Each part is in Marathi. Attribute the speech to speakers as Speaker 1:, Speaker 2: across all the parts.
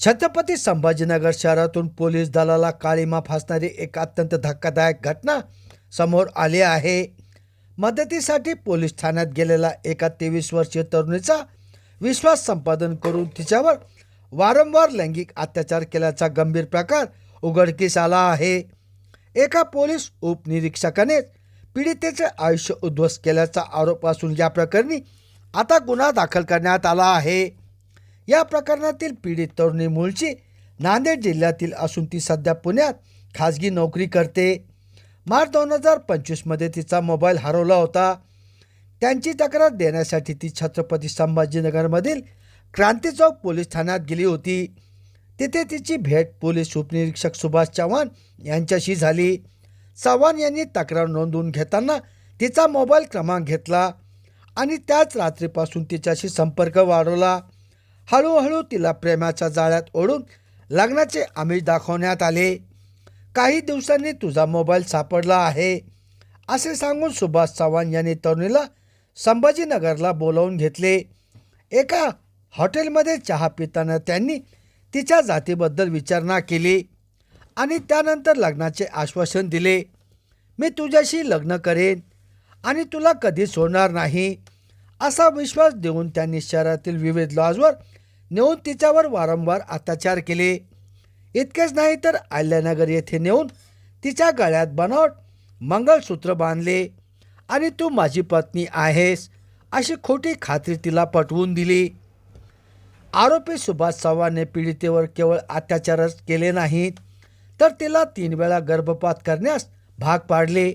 Speaker 1: छत्रपती संभाजीनगर शहरातून पोलीस दलाला काळीमा फासणारी एक अत्यंत धक्कादायक घटना समोर आली आहे. मदतीसाठी पोलीस ठाण्यात गेलेला एका तेवीस वर्षीय तरुणीचा विश्वास संपादन करून तिच्यावर वारंवार लैंगिक अत्याचार केल्याचा गंभीर प्रकार उघडकीस आला आहे. एका पोलीस उपनिरीक्षकाने पीडितेचे आयुष्य उद्ध्वस्त केल्याचा आरोप असून या प्रकरणी आता गुन्हा दाखल करण्यात आला आहे. या प्रकरणातील पीडित तरुणी मूळची नांदेड जिल्ह्यातील असून ती सध्या पुण्यात खाजगी नोकरी करते. मार्च दोन हजार पंचवीसमध्ये तिचा मोबाईल हरवला होता. त्यांची तक्रार देण्यासाठी ती छत्रपती संभाजीनगरमधील क्रांती चौक पोलीस ठाण्यात गेली होती. तिथे तिची भेट पोलीस उपनिरीक्षक सुभाष चव्हाण यांच्याशी झाली. चव्हाण यांनी तक्रार नोंदवून घेताना तिचा मोबाईल क्रमांक घेतला आणि त्याच रात्रीपासून तिच्याशी संपर्क वाढवला. हळूहळू तिला प्रेमाच्या जाळ्यात ओढून लग्नाचे आमिष दाखवण्यात आले. काही दिवसांनी तुझा मोबाईल सापडला आहे असे सांगून सुभाष चव्हाण यांनी तरुणीला संभाजीनगरला बोलावून घेतले. एका हॉटेलमध्ये चहा पिताना त्यांनी तिच्या जातीबद्दल विचारणा केली आणि त्यानंतर लग्नाचे आश्वासन दिले. मी तुझ्याशी लग्न करेन आणि तुला कधी सोडणार नाही. असा विश्वास देऊन त्यांनी शहरातील विविध लॉजवर नेऊन तिच्यावर वारंवार अत्याचार केले. इतकेच नाही तर आल्यानगर येथे नेऊन तिच्या गळ्यात बनावट मंगळसूत्र बांधले. आणि तू माझी पत्नी आहेस अशी खोटी खात्री तिला पटवून दिली. आरोपी सुभाष चव्हाणने पीडितेवर केवळ अत्याचारच केले नाहीत तर तिला तीन वेळा गर्भपात करण्यास भाग पाडले.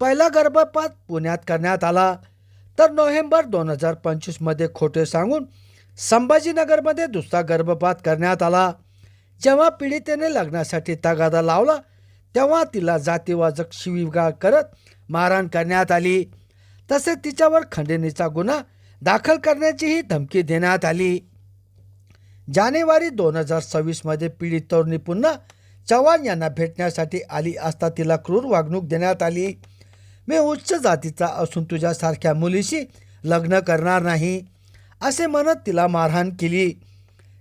Speaker 1: पहिला गर्भपात पुण्यात करण्यात आला. तर नोव्हेंबर दोन हजार पंचवीसमध्ये खोटे सांगून संभाजीनगरमध्ये दुसरा गर्भपात करण्यात आला. जेव्हा पीडितेने लग्नासाठी तगादा लावला तेव्हा तिला जातीवाचक शिविगाळ करत मारहाण करण्यात आली. तसेच तिच्यावर खंडणीचा गुन्हा दाखल करण्याचीही धमकी देण्यात आली. जानेवारी दोन हजार सव्वीसमध्ये पीडित तरुणी पुन्हा चव्हाण यांना भेटण्यासाठी आली असता तिला क्रूर वागणूक देण्यात आली. मी उच्च जातीचा असून तुझ्यासारख्या मुलीशी लग्न करणार नाही असे म्हणत तिला मारहाण केली.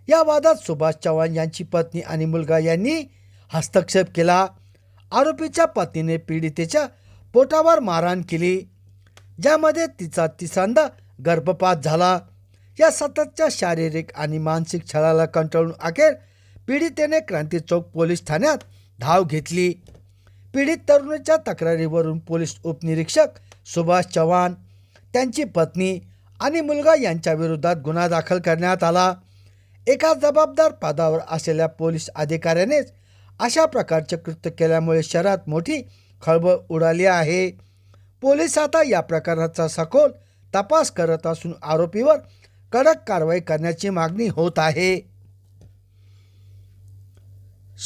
Speaker 1: या वादात सुभाष चव्हाण यांची पत्नी आणि मुलगा यांनी हस्तक्षेप केला. आरोपीच्या पत्नीने पीडितेच्या पोटावर मारहाण केली ज्यामध्ये तिचा तिसांदा गर्भपात झाला. या सततच्या शारीरिक आणि मानसिक छळाला कंटाळून अखेर पीडितेने क्रांती चौक पोलीस ठाण्यात धाव घेतली. पीडित तरुणीच्या तक्रारीवरून पोलीस उपनिरीक्षक सुभाष चव्हाण त्यांची पत्नी आणि मुलगा यांच्या विरोधात गुन्हा दाखल करण्यात आला. एका जबाबदार पदावर असलेल्या पोलीस अधिकाऱ्यानेच अशा प्रकारचे कृत्य केल्यामुळे शहरात मोठी खळबळ उडाली आहे. पोलीस आता या प्रकरणाचा सखोल तपास करत असून आरोपीवर कडक कारवाई करण्याची मागणी होत आहे.